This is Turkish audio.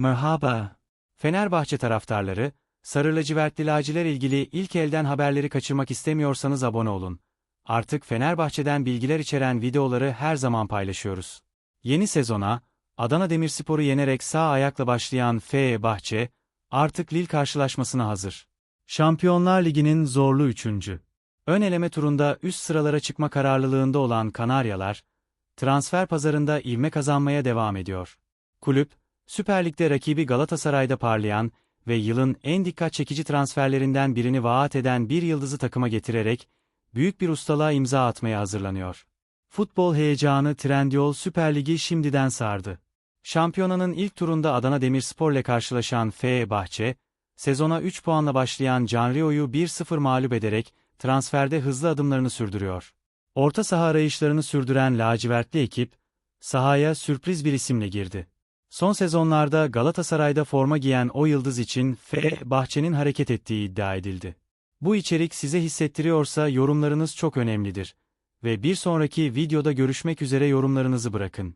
Merhaba. Fenerbahçe taraftarları, Sarı lacivertli laciler ilgili ilk elden haberleri kaçırmak istemiyorsanız abone olun. Artık Fenerbahçe'den bilgiler içeren videoları her zaman paylaşıyoruz. Yeni sezona, Adana Demirspor'u yenerek sağ ayakla başlayan Fenerbahçe, artık Lille karşılaşmasına hazır. Şampiyonlar Ligi'nin zorlu üçüncü. Ön eleme turunda üst sıralara çıkma kararlılığında olan Kanaryalar, transfer pazarında ivme kazanmaya devam ediyor. Kulüp, Süper Lig'de rakibi Galatasaray'da parlayan ve yılın en dikkat çekici transferlerinden birini vaat eden bir yıldızı takıma getirerek, büyük bir ustalığa imza atmaya hazırlanıyor. Futbol heyecanı Trendyol Süper Ligi şimdiden sardı. Şampiyonanın ilk turunda Adana Demirspor ile karşılaşan Fenerbahçe, sezona 3 puanla başlayan Canrio'yu 1-0 mağlup ederek transferde hızlı adımlarını sürdürüyor. Orta saha arayışlarını sürdüren lacivertli ekip, sahaya sürpriz bir isimle girdi. Son sezonlarda Galatasaray'da forma giyen o yıldız için Fenerbahçe'nin hareket ettiği iddia edildi. Bu içerik size hissettiriyorsa yorumlarınız çok önemlidir. Ve bir sonraki videoda görüşmek üzere yorumlarınızı bırakın.